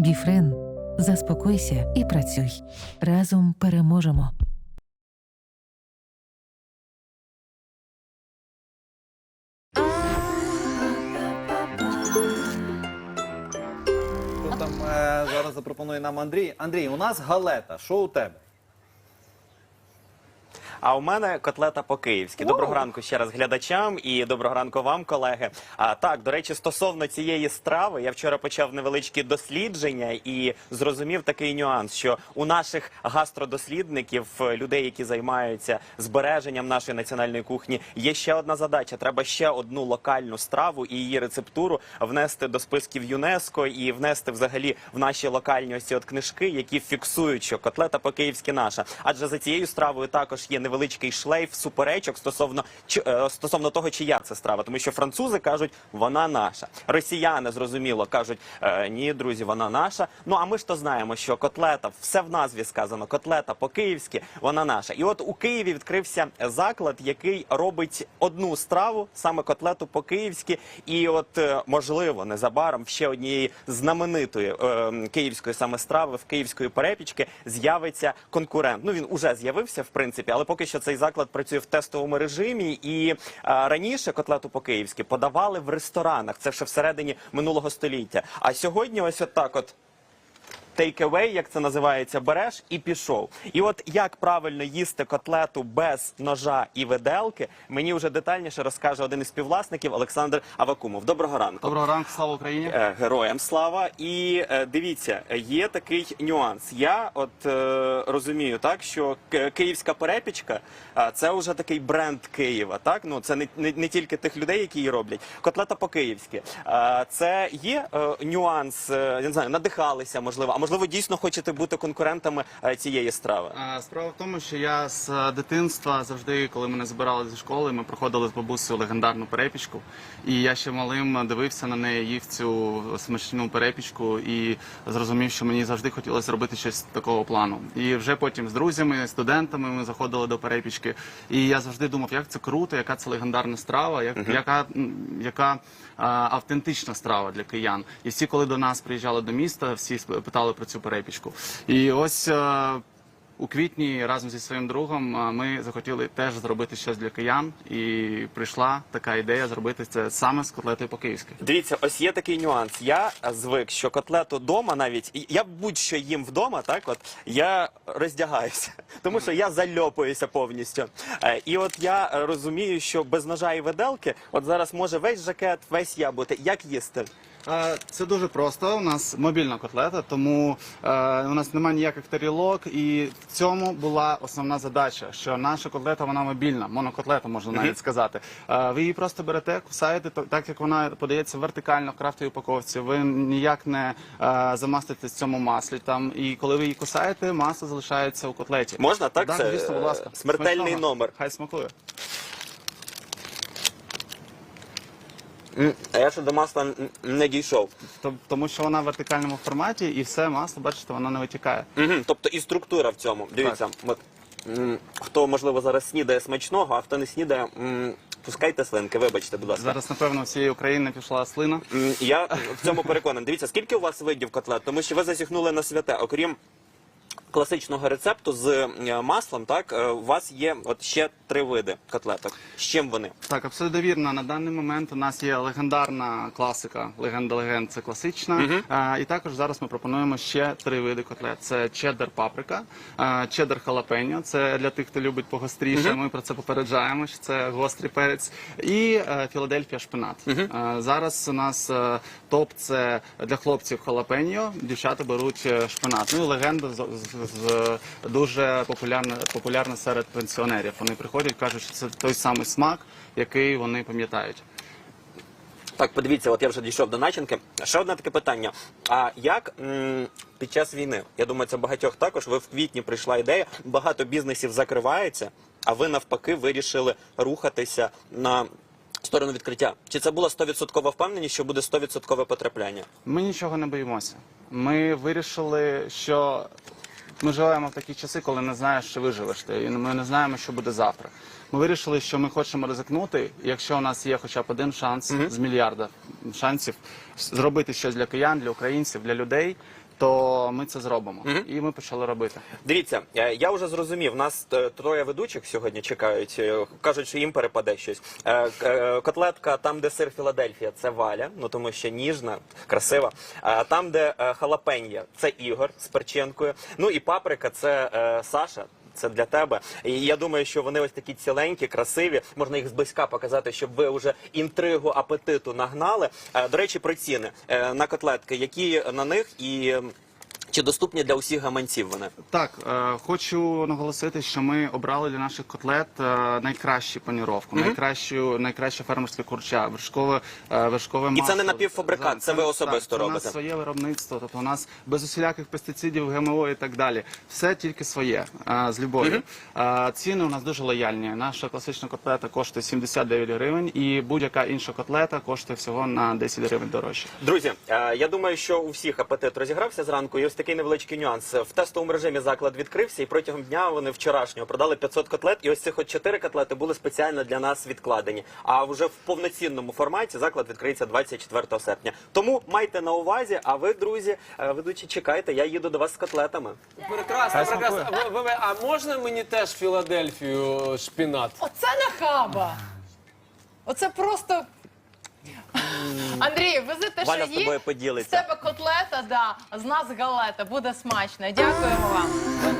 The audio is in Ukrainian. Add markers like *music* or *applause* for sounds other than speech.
Біфрен, заспокойся і працюй. Разом переможемо. Там е, зараз запропонує нам Андрій? Андрій, у нас галета. Що у тебе? А у мене котлета по-київськи. Доброго ранку ще раз глядачам і доброго ранку вам, колеги. А так, до речі, стосовно цієї страви, я вчора почав невеличкі дослідження і зрозумів такий нюанс, що у наших гастродослідників, е, людей, які займаються збереженням нашої національної кухні, є ще одна задача. Треба ще одну локальну страву і її рецептуру внести до списків ЮНЕСКО і внести взагалі в наші локальні ось ці от книжки, які фіксують, що котлета по-київськи наша. Адже за цією стравою також є невеличкий шлейф суперечок стосовно е, стосовно того, чия це страва, тому що французи кажуть, вона наша. Росіяни зрозуміло кажуть, «Е, ні, друзі, вона наша. Ну а ми ж то знаємо, що котлета, все в назві сказано, котлета по-київськи, вона наша. І от у Києві відкрився заклад, який робить одну страву, саме котлету по-київськи. І от е, можливо незабаром ще однієї знаменитої київської саме страви в київської перепічки з'явиться конкурент. Ну він уже з'явився в принципі, але поки що цей заклад працює в тестовому режимі. І а, раніше котлету по-київськи подавали в ресторанах. Це ще всередині минулого століття. А сьогодні ось отак от away, як це називається, береш і пішов. І от як правильно їсти котлету без ножа і виделки, мені вже детальніше розкаже один із співвласників Олександр Авакумов. Доброго ранку. Доброго ранку, слава Україні. Е, Героям слава. І е, дивіться, є такий нюанс. Я от е, розумію, так що київська перепічка це вже такий бренд Києва. Так ну це не, не, не тільки тих людей, які її роблять. Котлета по-київськи. А, це є е, нюанс. я не знаю, надихалися, можливо, а можливо, дійсно хочете бути конкурентами е, цієї страви. Справа в тому, що я з е, дитинства завжди, коли мене збирали зі школи, ми проходили з бабусею легендарну перепічку. І я ще малим дивився на неї, їв цю смачну перепічку і зрозумів, що мені завжди хотілося зробити щось такого плану. І вже потім з друзями, студентами ми заходили до перепічки. І я завжди думав, як це круто, яка це легендарна страва, як, яка, м, яка а, автентична страва для киян. І всі, коли до нас приїжджали до міста, всі сп- питали про цю перепічку. І ось. е, у квітні разом зі своїм другом ми захотіли теж зробити щось для киян, і прийшла така ідея зробити це саме з котлетою по-київськи. Дивіться, ось є такий нюанс. Я е, звик, що котлету вдома навіть я будь-що їм вдома, так от я роздягаюся, *laughs* тому що я зальопуюся повністю. Е, І от я е, розумію, що без ножа і виделки, от зараз може весь жакет, весь я бути. Як їсти? А, Це дуже просто. У нас мобільна котлета, тому е, у нас немає ніяких тарілок, і в цьому була основна задача, що наша котлета вона мобільна, монокотлета можна навіть сказати. Е, ви її просто берете, кусаєте так, як вона подається вертикально в крафтовій упаковці. Ви ніяк не е, замаститесь в цьому маслі. Там і коли ви її кусаєте, масло залишається у котлеті. Можна, так? Так, Це, звісно, будь ласка. е, смертельний Смачного. номер. Хай смакує. М, А я ще до масла не дійшов. Тоб- Тому що вона в вертикальному форматі, і все масло, бачите, воно не витікає. Тобто і структура в цьому. Дивіться, от, м, хто можливо зараз снідає смачного, а хто не снідає, м, пускайте слинки, вибачте, будь ласка. Зараз, напевно, всієї України пішла слина. М, Я в цьому переконаний. Дивіться, скільки у вас видів котлет? Тому що ви засіхнули на святе. Окрім класичного рецепту з е, маслом, так е, у вас є от ще три види котлеток. З чим вони? Так, абсолютно вірно. На даний момент у нас є легендарна класика. Легенда легенд це класична. А, і також зараз ми пропонуємо ще три види котлет: це чеддер паприка, а, чеддер халапеньо. Це для тих, хто любить погостріше. Ми про це попереджаємо. що Це гострий перець. І е, Філадельфія шпинат. А, зараз у нас е, топ це для хлопців халапеньо. Дівчата беруть е, шпинат. Ну і легенда з, дуже популярна популярна серед пенсіонерів. Вони приходять, кажуть, що це той самий смак, який вони пам'ятають. Так, подивіться, от я вже дійшов до начинки. Ще одне таке питання. А як м, під час війни? Я думаю, це багатьох також. Ви в квітні прийшла ідея. Багато бізнесів закривається, а ви навпаки вирішили рухатися на сторону відкриття. Чи це була 100% впевненість, що буде 100% потрапляння? Ми нічого не боїмося. Ми вирішили, що ми живемо в такі часи, коли не знаєш, що виживеш ти, і ми не знаємо, що буде завтра. Ми вирішили, що ми хочемо ризикнути, якщо у нас є хоча б один шанс з мільярда шансів зробити щось для киян, для українців, для людей. То ми це зробимо. Мгм. І ми почали робити. Дивіться, е, я вже зрозумів. Нас е, троє ведучих сьогодні чекають. Е, Кажуть, що їм перепаде щось. Е, к- е, Котлетка, там, де сир Філадельфія, це Валя, ну тому що ніжна, красива. А там, де е, халапенья, це Ігор з перченкою. Ну і паприка, це е, Саша. Це для тебе. І я думаю, що вони ось такі ціленькі, красиві. Можна їх зблизька показати, щоб ви вже інтригу апетиту нагнали. Е, До речі, про ціни Е, на котлетки, які на них і. Чи доступні для усіх гаманців вони? Так, е, хочу наголосити, що ми обрали для наших котлет е, найкращу паніровку, найкращу, найкраще фермерське курча, вершкове, е, вершкове І це не напівфабрикат, це ви особисто так, це У нас своє виробництво, тобто у нас без усіляких пестицидів, ГМО і так далі. Все тільки своє, е, з любов'ю. Е, Ціни у нас дуже лояльні. Наша класична котлета коштує 79 гривень, і будь-яка інша котлета коштує всього на 10 гривень дорожче. Друзі, е, я думаю, що у всіх апетит розігрався зранку. І ось такий невеличкий нюанс. В тестовому режимі заклад відкрився, і протягом дня вони вчорашнього продали 500 котлет. І ось цих от 4 котлети були спеціально для нас відкладені. А вже в повноцінному форматі заклад відкриється 24 серпня. Тому майте на увазі. А ви, друзі, е, ведучі, чекайте. Я їду до вас з котлетами. Прекрасно, прекрасно. Ви- ви- ви- А можна мені теж Філадельфію шпінат? Оце нахаба. Оце просто. Андрій, вези те, Валя що тобою. З поділиться. тебе котлета, да, з нас галета. Буде смачно. Дякуємо вам.